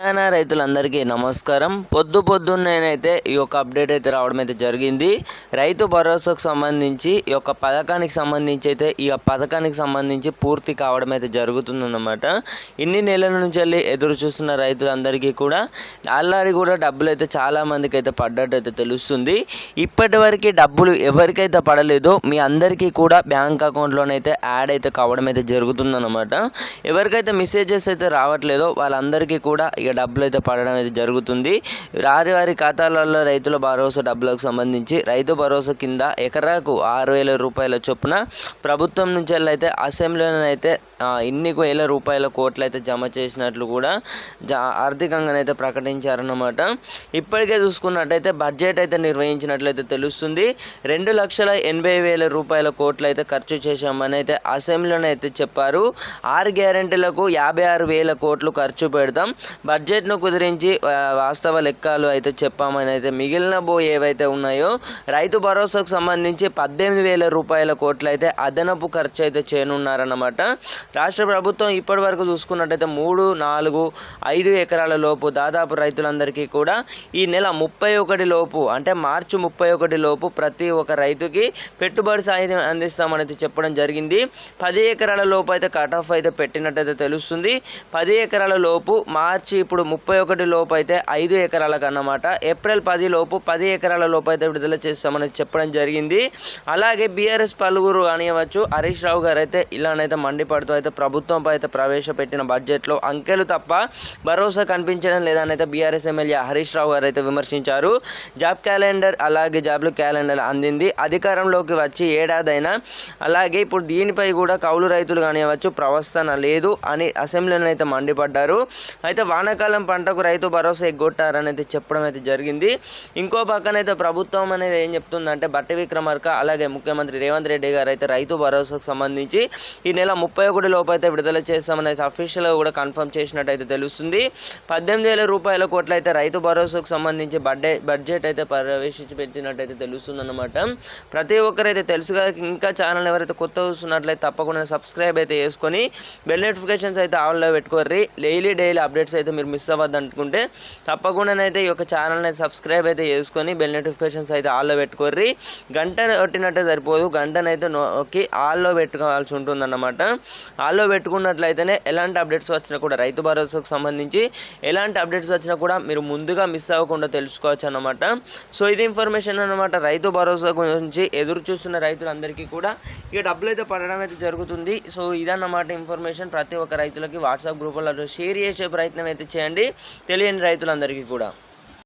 తెలంగాణ రైతులందరికీ నమస్కారం. పొద్దు పొద్దున్నేనైతే ఈ యొక్క అప్డేట్ అయితే రావడం అయితే జరిగింది. రైతు భరోసాకు సంబంధించి ఈ యొక్క పథకానికి సంబంధించి అయితే ఈ పథకానికి సంబంధించి పూర్తి కావడం అయితే జరుగుతుందన్నమాట. ఇన్ని నెలల నుంచి వెళ్ళి ఎదురు చూస్తున్న రైతులందరికీ కూడా ఆల్రెడీ కూడా డబ్బులు అయితే చాలా మందికి అయితే పడ్డట్టు అయితే తెలుస్తుంది. ఇప్పటివరకు డబ్బులు ఎవరికైతే పడలేదో మీ అందరికీ కూడా బ్యాంక్ అకౌంట్లోనైతే యాడ్ అయితే కావడం అయితే జరుగుతుందన్నమాట. ఎవరికైతే మెసేజెస్ అయితే రావట్లేదో వాళ్ళందరికీ కూడా ఇక డబ్బులు అయితే పడడం అయితే జరుగుతుంది. వారి వారి ఖాతాలలో రైతుల భరోసా డబ్బులకు సంబంధించి రైతు భరోసా కింద ఎకరాకు ఆరు వేల రూపాయల చొప్పున ప్రభుత్వం నుంచి అయితే అసెంబ్లీలోనైతే ఇన్ని వేల రూపాయల కోట్లు అయితే జమ చేసినట్లు కూడా జా ఆర్థికంగానైతే ప్రకటించారన్నమాట. ఇప్పటికే చూసుకున్నట్టయితే బడ్జెట్ అయితే నిర్వహించినట్లయితే తెలుస్తుంది. రెండు లక్షల ఎనభై వేల రూపాయల కోట్లు అయితే ఖర్చు చేశామని అయితే అసెంబ్లీలో అయితే చెప్పారు. ఆరు గ్యారెంటీలకు యాభై ఆరు వేల కోట్లు ఖర్చు పెడతాం. బడ్జెట్ను కుదిరించి వాస్తవ లెక్కలు అయితే చెప్పామని అయితే మిగిలిన బో ఏవైతే ఉన్నాయో రైతు భరోసాకు సంబంధించి పద్దెనిమిది వేల రూపాయల కోట్లు అయితే అదనపు ఖర్చు అయితే చేయనున్నారన్నమాట. రాష్ట్ర ప్రభుత్వం ఇప్పటి వరకు చూసుకున్నట్టయితే మూడు నాలుగు ఐదు ఎకరాల లోపు దాదాపు రైతులందరికీ కూడా ఈ నెల ముప్పై ఒకటి లోపు అంటే మార్చి ముప్పై ఒకటి లోపు ప్రతి ఒక్క రైతుకి పెట్టుబడి సాయం అందిస్తామని అయితే చెప్పడం జరిగింది. పది ఎకరాల లోపు అయితే కట్ ఆఫ్ అయితే పెట్టినట్టయితే తెలుస్తుంది. పది ఎకరాల లోపు మార్చి ఇప్పుడు ముప్పై ఒకటి లోపు అయితే ఐదు ఎకరాలకు అన్నమాట ఏప్రిల్ పది లోపు పది ఎకరాల లోపు అయితే విడుదల చేస్తామని చెప్పడం జరిగింది. అలాగే బీఆర్ఎస్ పలువురు కానివ్వచ్చు హరీష్ రావు గారు అయితే ఇలానైతే మండిపడుతూ అయితే ప్రభుత్వంపై అయితే ప్రవేశపెట్టిన బడ్జెట్లో అంకెలు తప్ప భరోసా కనిపించడం లేదని అయితే బీఆర్ఎస్ ఎమ్మెల్యే హరీష్ రావు గారు అయితే విమర్శించారు. జాబ్ క్యాలెండర్ అలాగే జాబ్లు క్యాలెండర్ అందింది. అధికారంలోకి వచ్చి ఏడాదైనా అలాగే ఇప్పుడు దీనిపై కూడా కౌలు రైతులు కానివ్వచ్చు ప్రవస్తన లేదు అని అసెంబ్లీలో అయితే మండిపడ్డారు. అయితే వాన వానాకాలం పంటకు రైతు భరోసా ఎగ్గొట్టారని అయితే చెప్పడం అయితే జరిగింది. ఇంకో పక్కనైతే ప్రభుత్వం అనేది ఏం చెప్తుందంటే బట్టి విక్రమార్క అలాగే ముఖ్యమంత్రి రేవంత్ రెడ్డి గారు అయితే రైతు భరోసాకు సంబంధించి ఈ నెల ముప్పై ఒకటి లోపు అయితే విడుదల చేస్తామని అయితే అఫీషియల్గా కూడా కన్ఫర్మ్ చేసినట్టు అయితే తెలుస్తుంది. పద్దెనిమిది వేల రూపాయల కోట్లు అయితే రైతు భరోసాకు సంబంధించి బడ్డే బడ్జెట్ అయితే ప్రవేశించి పెట్టినట్టయితే తెలుస్తుంది అనమాట ప్రతి ఒక్కరైతే తెలుసుగా ఇంకా ఛానల్ ఎవరైతే కొత్త చూస్తున్నట్లయితే తప్పకుండా సబ్స్క్రైబ్ అయితే చేసుకొని బెల్ నోటిఫికేషన్స్ అయితే ఆన్లో పెట్టుకోర్రి. డైలీ డైలీ అప్డేట్స్ అయితే మీరు మిస్ అవ్వద్దు అనుకుంటే తప్పకుండానైతే ఈ యొక్క ఛానల్ని సబ్స్క్రైబ్ అయితే చేసుకొని బెల్ నోటిఫికేషన్స్ అయితే ఆల్లో పెట్టుకోర్రి. గంట కొట్టినట్టే సరిపోదు. గంటనైతే నొక్కి ఆల్లో పెట్టుకోవాల్సి ఉంటుందన్నమాట. ఆల్లో పెట్టుకున్నట్లయితేనే ఎలాంటి అప్డేట్స్ వచ్చినా కూడా రైతు భరోసాకు సంబంధించి ఎలాంటి అప్డేట్స్ వచ్చినా కూడా మీరు ముందుగా మిస్ అవ్వకుండా తెలుసుకోవచ్చు అనమాట సో ఇది ఇన్ఫర్మేషన్ అనమాట రైతు భరోసా గురించి ఎదురు చూస్తున్న రైతులందరికీ కూడా ఇక డబ్బులు అయితే పడడం అయితే జరుగుతుంది. సో ఇదన్నమాట ఇన్ఫర్మేషన్ ప్రతి ఒక్క రైతులకి వాట్సాప్ గ్రూపులలో షేర్ చేసే ప్రయత్నం అయితే చేయండి. తెలియని రైతులందరికీ కూడా.